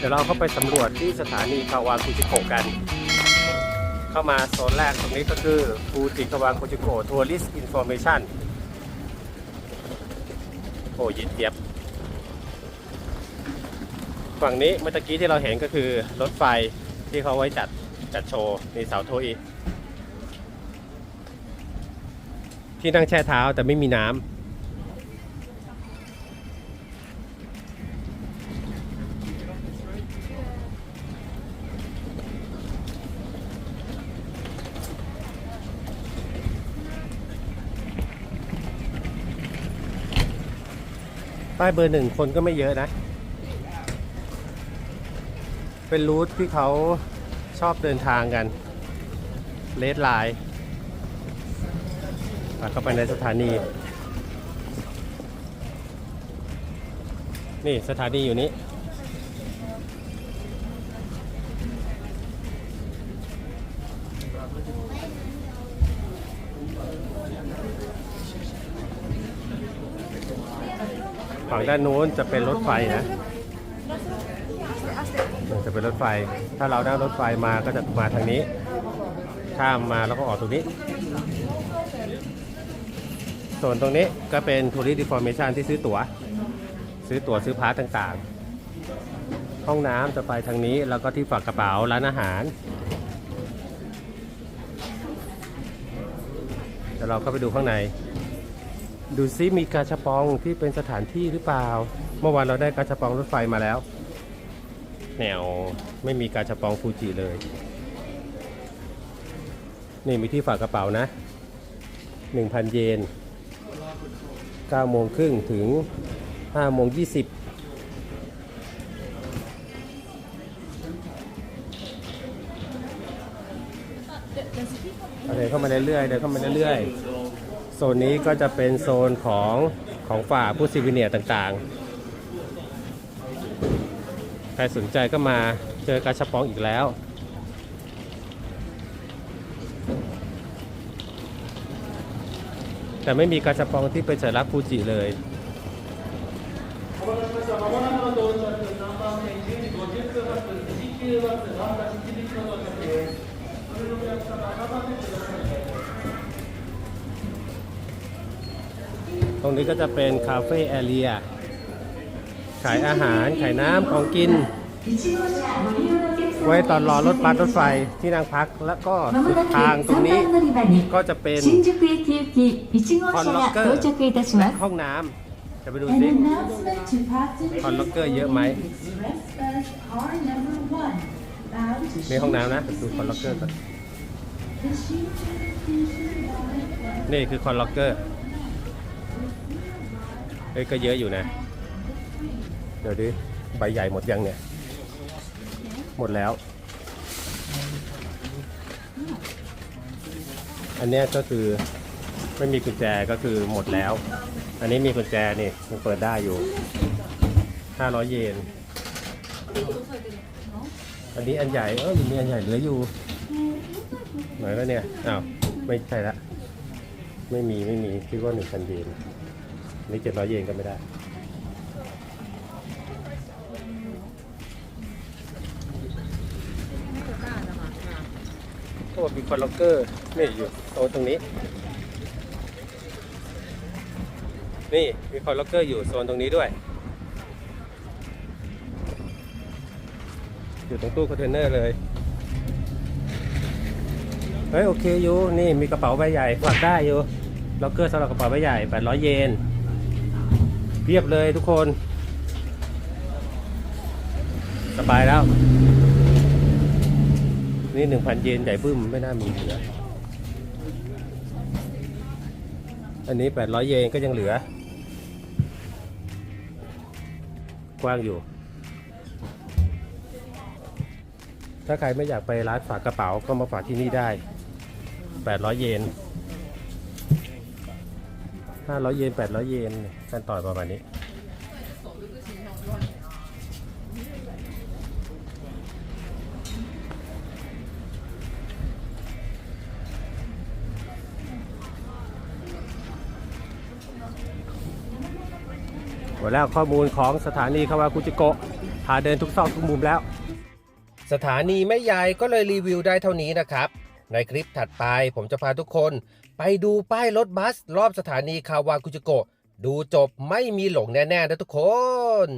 เดี๋ยวเราเข้าไปสำรวจที่สถานีคาวาคุจิโกะกัน เข้ามาโซนแรกตรงนี้ก็คือฟูจิคาวาคุจิโกะทัวริสต์อินโฟเมชันโอ้ยินเจี๊ยบฝั่งนี้เมื่อกี้ที่เราเห็นก็คือรถไฟที่เขาไว้จัดจัดโชว์มีเสาโทอีที่นั่งแช่เท้าแต่ไม่มีน้ำ ป้ายเบอร์หนึ่งคนก็ไม่เยอะนะ เป็นรูทที่เขาชอบเดินทางกัน เลดไลน์เข้าไปในสถานี นี่สถานีอยู่นี้ ฝั่งด้านนู้นจะเป็นรถไฟนะมันจะเป็นรถไฟ ถ้าเรานั่งรถไฟมาก็จะมาทางนี้ ข้ามมาแล้วก็ออกตรงนี้ ส่วนตรงนี้ก็เป็นทัวริสต์ i ิฟอร์เมชันที่ซื้อตั๋ว ซื้อตั๋วซื้อพาร์ทต่างๆ ห้องน้ำจะไปทางนี้แล้วก็ที่ฝากกระเป๋าร้านอาหารเดี๋ยวเราเข้าไปดูข้างใน ดูซิมีกาชาปองที่เป็นสถานที่หรือเปล่า เมื่อวานเราได้กาชาปองรถไฟมาแล้ว แนวไม่มีกาชะปองฟูจิเลย นี่มีที่ฝากกระเป๋านะ 1,000 เยน9โมงครึ่งถึง5โมง20เดินเข้ามาเรื่อยๆเดินเข้ามาเรื่อยๆ โซนนี้ก็จะเป็นโซนของของฝาผู้ซิวิเนียร์ต่างๆ ใครสนใจก็มาเจอกาชาปองอีกแล้ว แต่ไม่มีกาชาปองที่เป็นสัญลักษณ์ฟูจิเลย ตรงนี้ก็จะเป็นคาเฟ่แอเรีย ขายอาหาร ขายน้ำของกิน ไว้ตอนรอรถบัสรถไฟที่นั่งพัก แล้วก็สุดทางตรงนี้ก็จะเป็นคอนล็อกเกอร์แห้องน้ำจะไปดูสิคอนล็อกเกอร์เยอะไหมมีห้องน้ำนะดูคอนล็อกเกอร์ก่อนนี่คือคอนล็อกเกอร์ เฮ้ยก็เยอะอยู่นะ เดี๋ยวดิใบใหญ่หมดยังเนี่ย หมดแล้ว อันเนี้ยก็คือไม่มีกุญแจก็คือหมดแล้ว อันนี้มีกุญแจนี่มันเปิดได้อยู่ 500 เยน อันนี้อันใหญ่เออมีอันใหญ่เหลืออยู่ไหนแล้วเนี่ย อ้าว ไม่ใช่ละ ไม่มีไม่มีคิดว่าหนึ่งพันเยน นี่เจ็ดร้อยเยนก็ไม่ได้ก็มีคอนล็อกเกอร์นี่อยู่โซนตรงนี้ นี่มีคอนล็อกเกอร์อยู่โซนตรงนี้ด้วย อยู่ตรงตู้คอนเทนเนอร์เลย เฮ้ย โอเคอยู่ นี่มีกระเป๋าใบใหญ่ฝากได้อยู่ล็อกเกอร์สำหรับกระเป๋าใบใหญ่ 800 เยน เพียบเลยทุกคน สบายแล้ว นี่1,000เยนใหญ่บึ้มไม่น่ามีเหลือ อันนี้800เยนก็ยังเหลือ กว้างอยู่ ถ้าใครไม่อยากไปร้านฝากกระเป๋าก็มาฝากที่นี่ได้800เยน 500เยน800เยนขั้นต่อยประมาณนี้ หมดแล้วข้อมูลของสถานีคาวากุจิโกะพาเดินทุกซอกทุกมุมแล้ว สถานีไม่ใหญ่ก็เลยรีวิวได้เท่านี้นะครับ ในคลิปถัดไปผมจะพาทุกคนไปดูป้ายรถบัส รอบสถานีคาวากุจิโกะดูจบไม่มีหลงแน่ๆนะทุกคน